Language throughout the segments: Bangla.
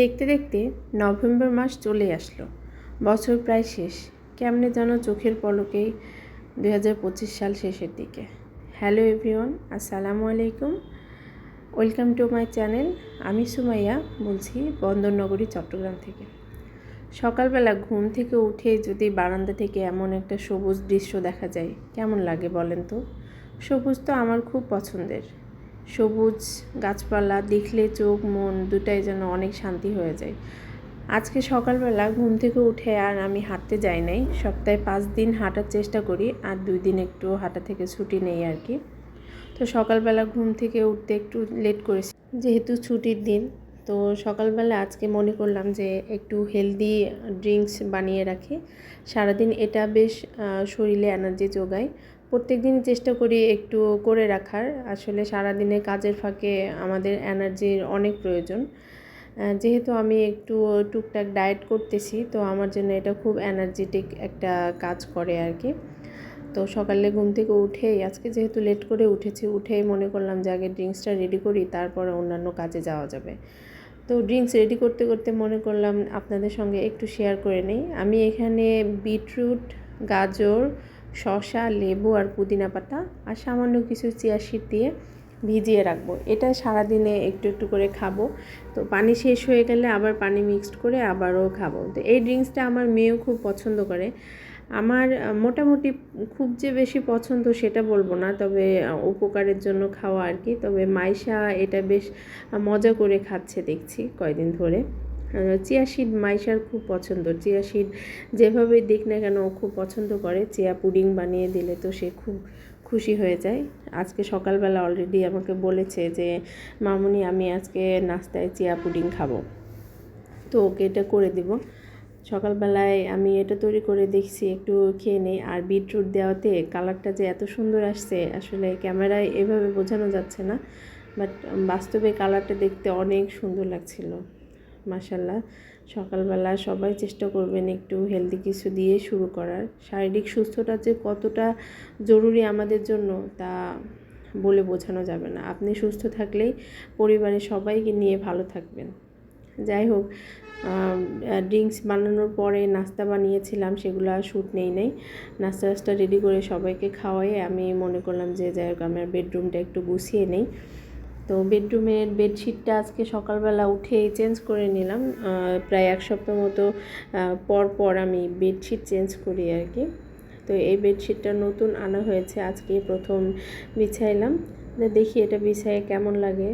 দেখতে দেখতে নভেম্বর মাস চলে আসলো। বছর প্রায় শেষ। কেমনে যেন চোখের পলকেই দুই হাজার পঁচিশ সাল শেষের দিকে। হ্যালো এভরিওয়ান, আসসালামু আলাইকুম। Welcome to my channel. আমি সুমাইয়া বলছি বন্দরনগরী, চট্টগ্রাম থেকে। সকালবেলা ঘুম থেকে উঠে যদি বারান্দা থেকে এমন একটা সবুজ দৃশ্য দেখা যায়, কেমন লাগে বলেন তো? সবুজ তো আমার খুব পছন্দের। সবুজ গাছপালা দেখলে চোখ, মন দুটাই যেন অনেক শান্তি হয়ে যায়। আজকে সকালবেলা ঘুম থেকে উঠে আর আমি হাঁটতে যাই নাই। সপ্তাহে পাঁচ দিন হাঁটার চেষ্টা করি আর দুই দিন একটু হাঁটা থেকে ছুটি নেই আর কি। তো সকালবেলা ঘুম থেকে উঠতে একটু লেট করেছি, যেহেতু ছুটির দিন। তো সকালবেলা আজকে মনে করলাম যে একটু হেলদি ড্রিঙ্কস বানিয়ে রাখি। সারাদিন এটা বেশ শরীরে এনার্জি যোগায়। প্রত্যেক দিনই চেষ্টা করি একটু করে রাখার। আসলে সারাদিনে কাজের ফাঁকে আমাদের এনার্জির অনেক প্রয়োজন। যেহেতু আমি একটু টুকটাক ডায়েট করতেছি, তো আমার জন্য এটা খুব এনার্জেটিক একটা কাজ করে আর কি। তো সকালে ঘুম থেকে উঠেই, আজকে যেহেতু লেট করে উঠেছি, উঠেই মনে করলাম যে আগে ড্রিঙ্কসটা রেডি করি, তারপরে অন্যান্য কাজে যাওয়া যাবে। তো ড্রিঙ্কস রেডি করতে করতে মনে করলাম আপনাদের সঙ্গে একটু শেয়ার করে নেই। আমি এখানে বিটরুট, গাজর শসা, লেবু আর পুদিনা পাতা আর সামান্য কিছু চিয়া শিট দিয়ে ভিজিয়ে রাখব। এটা সারাদিনে একটু একটু করে খাব। তো পানি শেষ হয়ে গেলে আবার পানি মিক্সড করে আবারও খাব। তো এই ড্রিঙ্কসটা আমার মেয়েও খুব পছন্দ করে। আমার মোটামুটি খুব যে বেশি পছন্দ সেটা বলব না, তবে উপকারের জন্য খাওয়া আর কি। তবে মাইশা এটা বেশ মজা করে খাচ্ছে দেখছি কয়দিন ধরে। চিয়া সিড মাইশার খুব পছন্দ। চিয়া সিড যেভাবে দিক না কেন ও খুব পছন্দ করে। চিয়া পুডিং বানিয়ে দিলে তো সে খুব খুশি হয়ে যায়। আজকে সকালবেলা অলরেডি আমাকে বলেছে যে, মামুনি, আমি আজকে নাস্তায় চিয়া পুডিং খাব। তো ওকে এটা করে দিব। সকালবেলায় আমি এটা তৈরি করে দেখছি, একটু খেয়ে নিই। আর বিটরুট দেওয়াতে কালারটা যে এত সুন্দর আসছে, আসলে ক্যামেরায় এভাবে বোঝানো যাচ্ছে না। বাট বাস্তবে কালারটা দেখতে অনেক সুন্দর লাগছিল। মাসাল্লাহ সকালবেলা সবাই চেষ্টা করবেন একটু হেলদি কিছু দিয়ে শুরু করার। শারীরিক সুস্থতা যে কতটা জরুরি আমাদের জন্য তা বলে বোঝানো যাবে না। আপনি সুস্থ থাকলেই পরিবারের সবাইকে নিয়ে ভালো থাকবেন। যাই হোক ড্রিঙ্কস বানানোর পরে নাস্তা বানিয়েছিলাম, সেগুলো আর শ্যুট নেই নেই। নাস্তা টাস্তা রেডি করে সবাইকে খাওয়াই। আমি মনে করলাম যে যাই হোক, আমার বেডরুমটা একটু গুছিয়ে নেই। তো বেডরুমের বেডশিটটা আজকে সকালবেলা উঠে চেঞ্জ করে নিলাম। প্রায় এক সপ্তাহ মতো পর পর আমি বেডশিট চেঞ্জ করি আর কি। তো এই বেডশিটটা নতুন আনা হয়েছে, আজকে প্রথম বিছাইলাম। দেখি এটা বিছাই কেমন লাগে।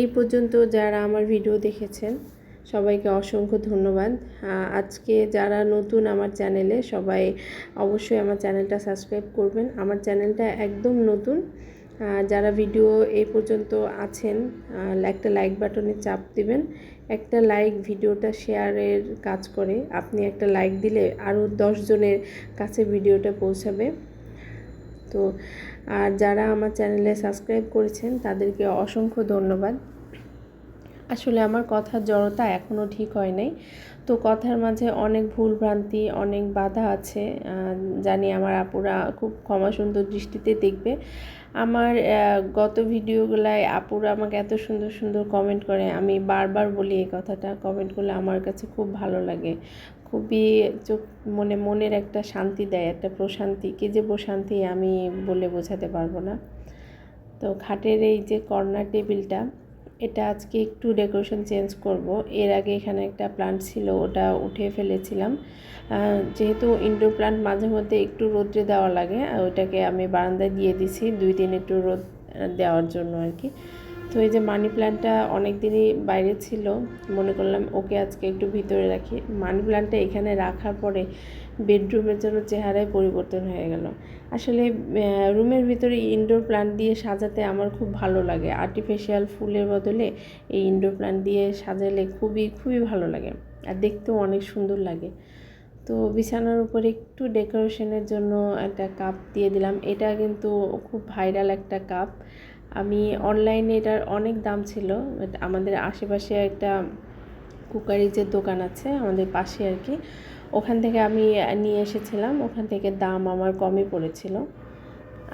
এই পর্যন্ত যারা আমার ভিডিও দেখেছেন সবাইকে অসংখ্য ধন্যবাদ। আজকে যারা নতুন আমার চ্যানেলে, সবাই অবশ্যই আমার চ্যানেলটা সাবস্ক্রাইব করবেন। আমার চ্যানেলটা একদম নতুন। যারা ভিডিও এই পর্যন্ত আছেন একটা লাইক বাটনে চাপ দিবেন। একটা লাইক ভিডিওটা শেয়ারের কাজ করে। আপনি একটা লাইক দিলে আরও জনের কাছে ভিডিওটা পৌঁছাবে। তো, আর যারা আমার চ্যানেলে সাবস্ক্রাইব করেছেন, তাদেরকে অসংখ্য ধন্যবাদ। আসলে আমার কথার জড়তা এখনও ঠিক হয় নাই। তো কথার মাঝে অনেক ভুল ভ্রান্তি অনেক বাধা আছে জানি আমার আপুরা খুব ক্ষমা সুন্দর দৃষ্টিতে দেখবে। আমার গত ভিডিওগুলায় আপুরা আমাকে এত সুন্দর সুন্দর কমেন্ট করে, আমি বারবার বলি এই কথাটা কমেন্টগুলো আমার কাছে খুব ভালো লাগে। খুবই চোখ, মনে মনের একটা শান্তি দেয়, একটা প্রশান্তি। কী যে প্রশান্তি আমি বলে বোঝাতে পারব না। তো খাটের এই যে কর্নার টেবিলটা এটা আজকে একটু ডেকোরেশন চেঞ্জ করব। এর আগে এখানে একটা প্লান্ট ছিল, ওটা উঠে ফেলেছিলাম। যেহেতু ইনডোর প্লান্ট মাঝে মধ্যে একটু রোদ্রে দেওয়া লাগে ওইটাকে আমি বারান্দায় দিয়ে দিছি দুই দিন একটু রোদ দেওয়ার জন্য আর কি তো এই যে মানি প্ল্যান্টটা অনেক দিনই বাইরে ছিল, মনে করলাম ওকে আজকে একটু ভিতরে রাখি। মানি প্ল্যান্টটা এখানে রাখার পরে বেডরুমের জন্য চেহারায় পরিবর্তন হয়ে গেল। আসলে রুমের ভিতরে ইনডোর প্ল্যান্ট দিয়ে সাজাতে আমার খুব ভালো লাগে। আর্টিফিশিয়াল ফুলের বদলে এই ইনডোর প্ল্যান্ট দিয়ে সাজালে খুবই খুবই ভালো লাগে আর দেখতেও অনেক সুন্দর লাগে। তো বিছানার উপরে একটু ডেকোরেশনের জন্য একটা কাপ দিয়ে দিলাম। এটা কিন্তু খুব ভাইরাল একটা কাপ আমি অনলাইনে এটার অনেক দাম ছিল। আমাদের আশেপাশে একটা কুকারিজের দোকান আছে, আমাদের পাশে আর কি। ওখান থেকে আমি নিয়ে এসেছিলাম। ওখান থেকে দাম আমার কমই পড়েছিল।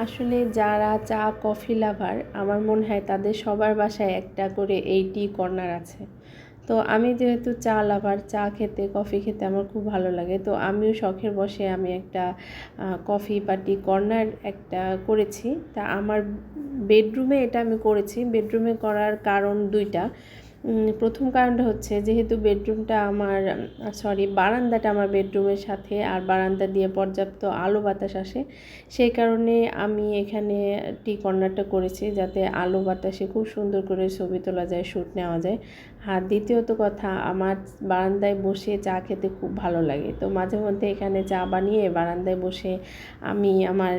আসলে যারা চা, কফি লাভার, আমার মনে হয় তাদের সবার বাসায় একটা করে এই টি কর্নার আছে। তো আমি যেহেতু চা লাভার, চা খেতে, কফি খেতে আমার খুব ভালো লাগে, তো আমিও শখের বসে আমি একটা কফি বা টি কর্নার একটা করেছি। তা আমার বেডরুমে এটা আমি করেছি। বেডরুমে করার কারণ দুইটা। প্রথম কারণটা হচ্ছে যেহেতু বেডরুমটা আমার সরি বারান্দাটা আমার বেডরুমের সাথে আর বারান্দা দিয়ে পর্যাপ্ত আলো বাতাস আসে, সেই কারণে আমি এখানে টি কর্নারটা করেছি যাতে আলো বাতাসে খুব সুন্দর করে ছবি তোলা যায়, শ্যুট নেওয়া যায়। আর দ্বিতীয়ত কথা, আমার বারান্দায় বসে চা খেতে খুব ভালো লাগে। তো মাঝে মধ্যে এখানে চা বানিয়ে বারান্দায় বসে আমি আমার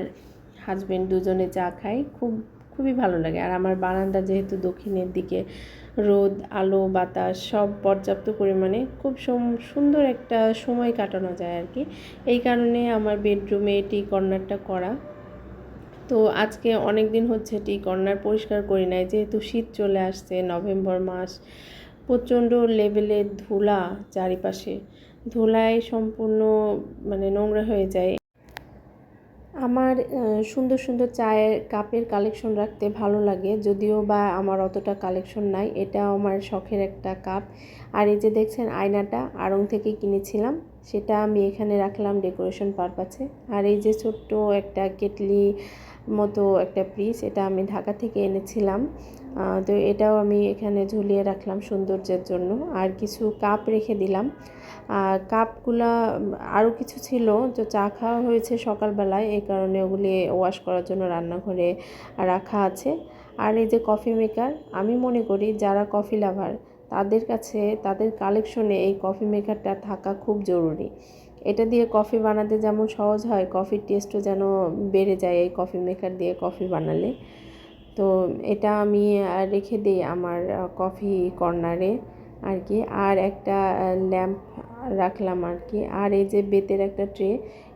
হাজব্যান্ড দুজনে চা খাই, খুব, খুবই ভালো লাগে। আর আমার বারান্দা যেহেতু দক্ষিণের দিকে রোদ, আলো, বাতাস সব পর্যাপ্ত পরিমাণে খুব সুন্দর একটা সময় কাটানো যায় আর কি। এই কারণে আমার বেডরুমে টি কর্নারটা করা। তো আজকে অনেক দিন হচ্ছে টি কর্নার পরিষ্কার করি নাই, যেহেতু শীত চলে আসছে, নভেম্বর মাস, প্রচণ্ড লেভেলের ধুলা চারিপাশে। ধুলায় সম্পূর্ণ মানে নোংরা হয়ে যায়। আমার সুন্দর সুন্দর চায়ের কাপের কালেকশন রাখতে ভালো লাগে, যদিও বা আমার অতটা কালেকশন নাই এটা আমার শখের একটা কাপ আর এই যে দেখছেন আয়নাটা, আড়ং থেকে কিনেছিলাম, সেটা আমি এখানে রাখলাম ডেকোরেশন পারপাসে আর এই যে ছোট্ট একটা কেটলি মতো একটা পিস এটা আমি ঢাকা থেকে এনেছিলাম। তো এটাও আমি এখানে ঝুলিয়ে রাখলাম সৌন্দর্যের জন্য। আর কিছু কাপ রেখে দিলাম। কাপগুলা আরও কিছু ছিল যে চা খাওয়া হয়েছে সকালবেলায়, এই কারণে ওগুলি ওয়াশ করার জন্য রান্নাঘরে রাখা আছে। আর এই যে কফি মেকার, আমি মনে করি যারা কফি লাভার, তাদের কাছে, তাদের কালেকশনে এই কফি মেকারটা থাকা খুব জরুরি। এটা দিয়ে কফি বানাতে যেমন সহজ হয়, কফির টেস্টও যেন বেড়ে যায় এই কফি মেকার দিয়ে কফি বানালে। তো এটা আমি রেখে দিই আমার কফি কর্নারে আর কি আর একটা ল্যাম্প রাখলাম আর কি আর এই যে বেতের একটা ট্রে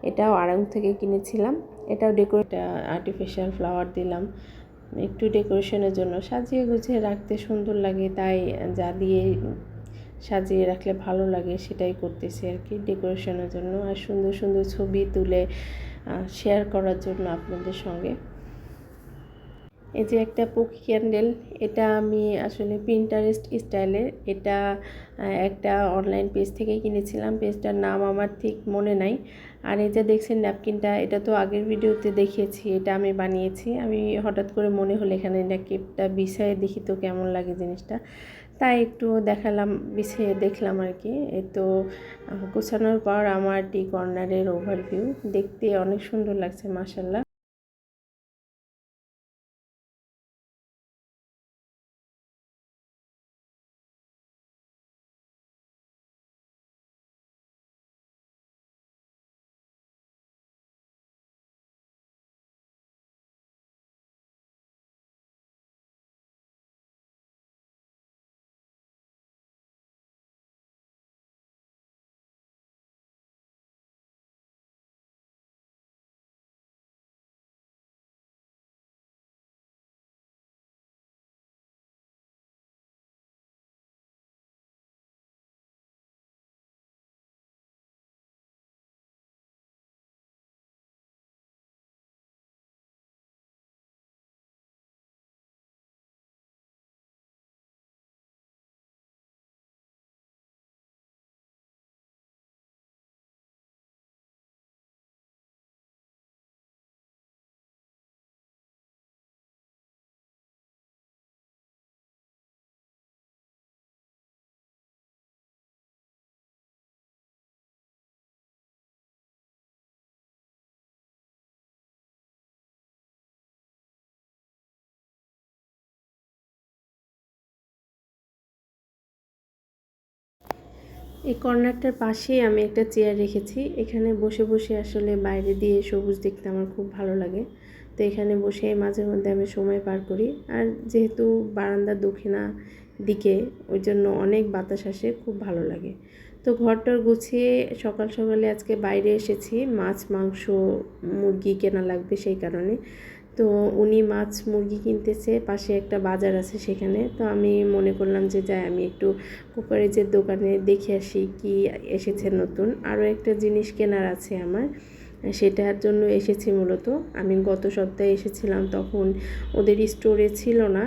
এটাও আড়ং থেকে কিনেছিলাম। এটাও ডেকোরেট আর্টিফিশিয়াল ফ্লাওয়ার দিলাম। একটু ডেকোরেশনের জন্য। সাজিয়ে গুছিয়ে রাখতে সুন্দর লাগে, তাই যা দিয়ে সাজিয়ে রাখলে ভালো লাগে, সেটাই করতেছি আর কি ডেকোরেশনের জন্য। আর সুন্দর সুন্দর ছবি তুলে শেয়ার করার জন্য আপনাদের সঙ্গে। এই যে একটা পকি ক্যান্ডেল এটা আমি আসলে প্রিন্টারেস্ট স্টাইলের এটা একটা অনলাইন পেজ থেকে কিনেছিলাম। পেজটার নাম আমার ঠিক মনে নাই। আর এই যে দেখছেন ন্যাপকিনটা এটা তো আগের ভিডিওতে দেখিয়েছি, এটা আমি বানিয়েছি। আমি হঠাৎ করে মনে হলো এখানে ন্যাপকিনটা বিছায়ে দেখি তো কেমন লাগে জিনিসটা। তাই একটু দেখালাম, বিছিয়ে দেখলাম আর কি। এই তো গোছানোর পর আমার টি কর্নারের ওভারভিউ দেখতে অনেক সুন্দর লাগছে মাসাল্লাহ এই কর্নারটার পাশেই আমি একটা চেয়ার রেখেছি। এখানে বসে বসে আসলে বাইরে দিয়ে সবুজ দেখতে আমার খুব ভালো লাগে। তো এখানে বসে মাঝে মধ্যে আমি সময় পার করি। আর যেহেতু বারান্দার দক্ষিণা দিকে, ওই জন্য অনেক বাতাস আসে, খুব ভালো লাগে। তো ঘরটার গুছিয়ে সকাল সকালে আজকে বাইরে এসেছি। মাছ, মাংস, মুরগি কেনা লাগবে সেই কারণে। তো উনি মাছ মুরগি কিনতেছে, পাশে একটা বাজার আছে সেখানে। তো আমি মনে করলাম যে, যাই, আমি একটু কুকারেজের দোকানে দেখে আসি কি এসেছে নতুন। আরও একটা জিনিস কেনার আছে আমার, সেটার জন্য এসেছি মূলত। আমি গত সপ্তাহে এসেছিলাম, তখন ওদের স্টোরে ছিল না।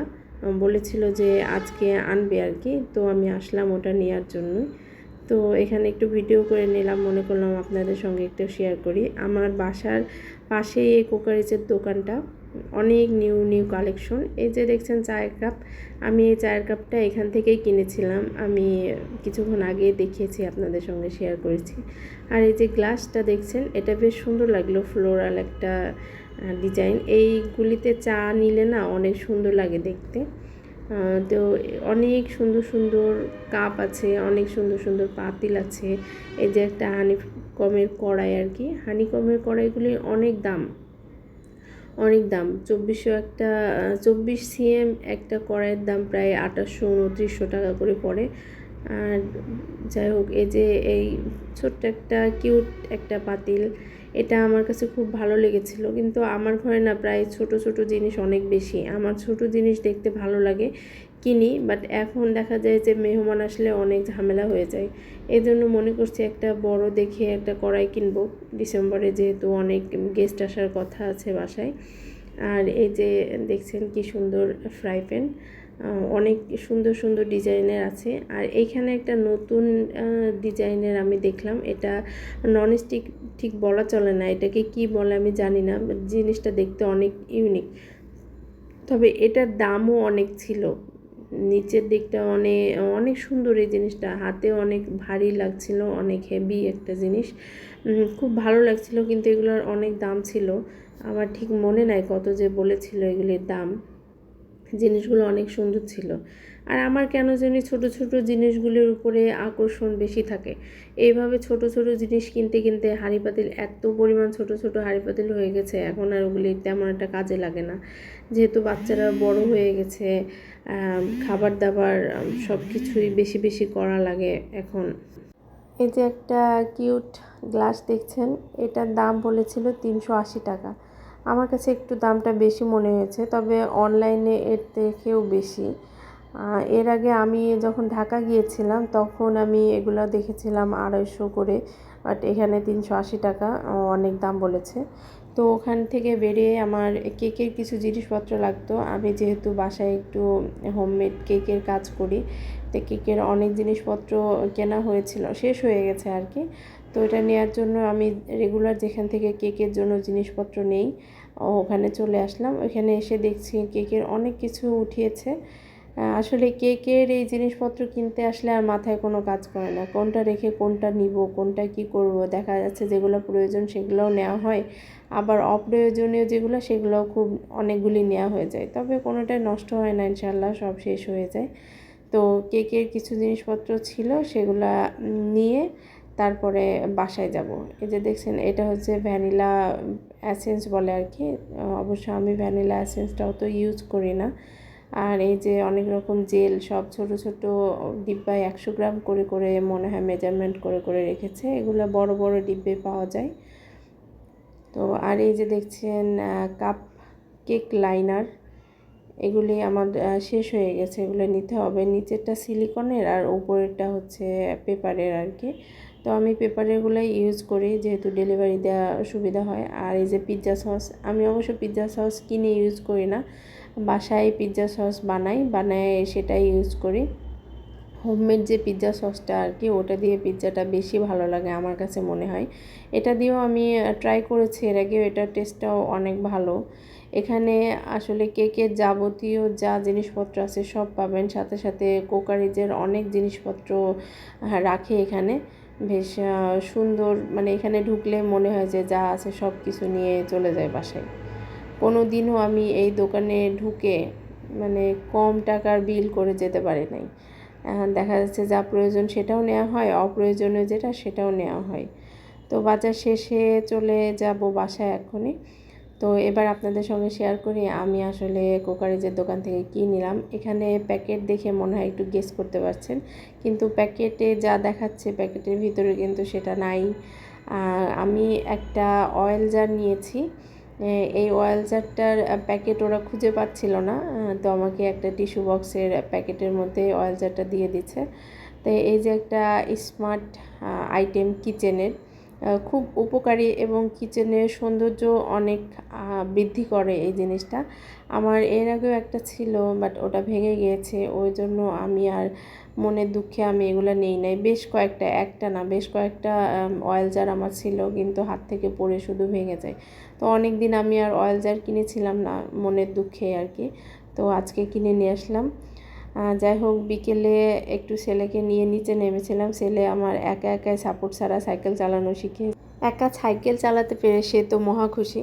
বলেছিল যে, আজকে আনবে আর কি। তো আমি আসলাম ওটা নেওয়ার জন্যই। তো এখানে একটু ভিডিও করে নিলাম, মনে করলাম আপনাদের সঙ্গে একটু শেয়ার করি। আমার বাসার পাশেই এই কোকারিজের দোকানটা, অনেক নিউ নিউ কালেকশন এই যে দেখছেন চায়ের কাপ আমি এই চায়ের কাপটা এখান থেকেই কিনেছিলাম। আমি কিছুক্ষণ আগে দেখিয়েছি, আপনাদের সঙ্গে শেয়ার করেছি। আর এই যে গ্লাসটা দেখছেন, এটা বেশ সুন্দর লাগল ফ্লোরাল একটা ডিজাইন এইগুলিতে চা নিলে না অনেক সুন্দর লাগে দেখতে। তো অনেক সুন্দর সুন্দর কাপ আছে, অনেক সুন্দর সুন্দর পাতিল আছে। এই যে একটা হানি হানিকমের কড়াই আর কি, হানিকমের কড়াইগুলি অনেক দাম। অনেক দাম, চব্বিশশো একটা, চব্বিশ সিএম একটা কড়াইয়ের দাম প্রায় আঠাশশো উনত্রিশশো টাকা করে পড়ে। আর যাই হোক, এই যে এই ছোট্ট একটা কিউট একটা পাতিল এটা আমার কাছে খুব ভালো লেগেছিল। কিন্তু আমার ঘরে না প্রায় ছোট ছোট জিনিস অনেক বেশি। আমার ছোট জিনিস দেখতে ভালো লাগে কিনি বাট এখন দেখা যায় যে মেহমান আসলে অনেক ঝামেলা হয়ে যায়। এই জন্য মনে করছি একটা বড় দেখে একটা কড়াই কিনবো। ডিসেম্বরে যেহেতু অনেক গেস্ট আসার কথা আছে বাসায়। আর এই যে দেখছেন কি সুন্দর ফ্রাই প্যান অনেক সুন্দর সুন্দর ডিজাইনের আছে। আর এইখানে একটা নতুন ডিজাইনের আমি দেখলাম। এটা ননস্টিক ঠিক বলা চলে না। এটাকে কি বলে আমি জানি না জিনিসটা দেখতে অনেক ইউনিক তবে এটার দামও অনেক ছিল। নিচের দিকটা অনেক অনেক সুন্দর এই জিনিসটা। হাতে অনেক ভারী লাগছিল, অনেক হেভি একটা জিনিস। খুব ভালো লাগছিল, কিন্তু এগুলোর অনেক দাম ছিল। আমার ঠিক মনে নাই কত যে বলেছিল এগুলির দাম। জিনিসগুলো অনেক সুন্দর ছিল। আর আমার কেন জানি ছোট ছোট জিনিসগুলির উপরে আকর্ষণ বেশি থাকে। এইভাবে ছোট ছোট জিনিস কিনতে কিনতে হাঁড়ি পাতিল এত পরিমাণ ছোট ছোট হাঁড়ি পাতিল হয়ে গেছে। এখন আর ওগুলি তেমন একটা কাজে লাগে না। যেহেতু বাচ্চারা বড় হয়ে গেছে খাবার দাবার, সব কিছুই বেশি বেশি করা লাগে এখন। এই যে একটা কিউট গ্লাস দেখছেন, এটার দাম বলেছিল তিনশো আশি টাকা। আমার কাছে একটু দামটা বেশি মনে হয়েছে, তবে অনলাইনে এর থেকেও বেশি। এর আগে আমি যখন ঢাকা গিয়েছিলাম, তখন আমি এগুলো দেখেছিলাম আড়াইশো করে। বাট এখানে তিনশো আশি টাকা অনেক দাম বলেছে। তো ওখান থেকে বেরিয়ে আমার কেকের কিছু জিনিসপত্র লাগতো। আমি যেহেতু বাসায় একটু হোমমেড কেকের কাজ করি, তো কেকের অনেক জিনিসপত্র কেনা হয়েছিল, শেষ হয়ে গেছে আর কি। তো এটা নেওয়ার জন্য আমি রেগুলার যেখান থেকে কেকের জন্য জিনিসপত্র নেই ওখানে চলে আসলাম। ওখানে এসে দেখছি কেকের অনেক কিছু উঠিয়েছে। আসলে কে কেকের এই জিনিসপত্র কিনতে আসলে আর মাথায় কোনো কাজ করে না। কোনটা রেখে কোনটা নিব, কোনটা কি করব, দেখা যাচ্ছে যেগুলো প্রয়োজন সেগুলোও নেওয়া হয়। আবার অপ্রয়োজনীয় যেগুলো সেগুলোও খুব অনেকগুলি নেওয়া হয়ে যায়। তবে কোনোটাই নষ্ট হয় না, ইনশাল্লাহ সব শেষ হয়ে যায়। তো কেকের কিছু জিনিসপত্র ছিল সেগুলা নিয়ে তারপরে বাসায় যাব। এই যে দেখছেন, এটা হচ্ছে ভ্যানিলা অ্যাসেন্স বলে আর কি। অবশ্য আমি ভ্যানিলা অ্যাসেন্সটাও তো ইউজ করি না। আর এই যে অনেক রকম জেল সব ছোট ছোট ডিব্বায় একশো গ্রাম করে করে মনে হয় মেজারমেন্ট করে করে রেখেছে। এগুলো বড় বড় ডিব্বে পাওয়া যায়। তো আর এই যে দেখছেন কাপ কেক লাইনার এগুলি আমার শেষ হয়ে গেছে। এগুলো নিতে হবে। নিচেরটা সিলিকনের আর উপরেরটা হচ্ছে পেপারের আর কি। তো আমি পেপারেরগুলোই ইউজ করি যেহেতু ডেলিভারি দেওয়া সুবিধা হয়। আর এই যে পিৎজা সস আমি অবশ্য পিৎজা সস কিনে ইউজ করি না। বাসায় পিৎজা সস বানাই, বানায় সেটাই ইউজ করি। হোমমেড যে পিৎজা সসটা আর কি ওটা দিয়ে পিৎজাটা বেশি ভালো লাগে আমার কাছে মনে হয়। এটা দিয়েও আমি ট্রাই করেছি, এর আগেও এটার টেস্টটাও অনেক ভালো। এখানে আসলে কেকের যাবতীয় যা জিনিসপত্র আছে সব পাবেন, সাথে সাথে কোকারিজের অনেক জিনিসপত্র রাখে এখানে। বেশ সুন্দর মানে এখানে ঢুকলে মনে হয় যে যা আছে সব কিছু নিয়ে চলে যায় বাসায়। কোনো দিনও আমি এই দোকানে ঢুকে মানে কম টাকার বিল করে যেতে পারি নাই। দেখা যাচ্ছে যা প্রয়োজন সেটাও নেওয়া হয়, অপ্রয়োজনীয় যেটা সেটাও নেওয়া হয়। তো বাজার শেষে চলে যাব বাসায় এখনই তো এবার আপনাদের সঙ্গে শেয়ার করি, আমি আসলে কোকারেজের দোকান থেকে কী নিলাম। এখানে প্যাকেট দেখে মনে হয় একটু গেস করতে পারছেন, কিন্তু প্যাকেটে যা দেখাচ্ছে প্যাকেটের ভিতরে কিন্তু সেটা নাই। আমি একটা অয়েল জার নিয়েছি। এই অয়েল জারটার প্যাকেট ওরা খুঁজে পাচ্ছিল না তো আমাকে একটা টিস্যু বক্সের প্যাকেটের মধ্যে অয়েল জারটা দিয়ে দিচ্ছে। তো এই যে একটা স্মার্ট আইটেম কিচেনের খুব উপকারী এবং কিচেনের সৌন্দর্য অনেক বৃদ্ধি করে এই জিনিসটা। আমার এর আগেও একটা ছিল বাট ওটা ভেঙে গিয়েছে, ওই জন্য আমি আর মনের দুঃখে আমি এগুলো নেই নাই। বেশ কয়েকটা, একটা না, বেশ কয়েকটা অয়েল জার আমার ছিল, কিন্তু হাত থেকে পড়ে শুধু ভেঙে যায়। তো অনেক দিন আমি আর অয়েল জার কিনেছিলাম না, মনের দুঃখে আর কি। তো আজকে কিনে নিয়ে আসলাম। যাই হোক, বিকেলে একটু ছেলেকে নিয়ে নিচে নেমেছিলাম। ছেলে আমার একা একাই সাপোর্ট ছাড়া সাইকেল চালানো শিখে একা সাইকেল চালাতে পেরে সে তো মহা খুশি।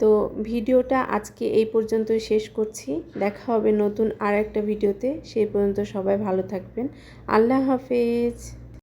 তো ভিডিওটা আজকে এই পর্যন্তই শেষ করছি। দেখা হবে নতুন আর একটা ভিডিওতে। সেই পর্যন্ত সবাই ভালো থাকবেন। আল্লাহ হাফেজ।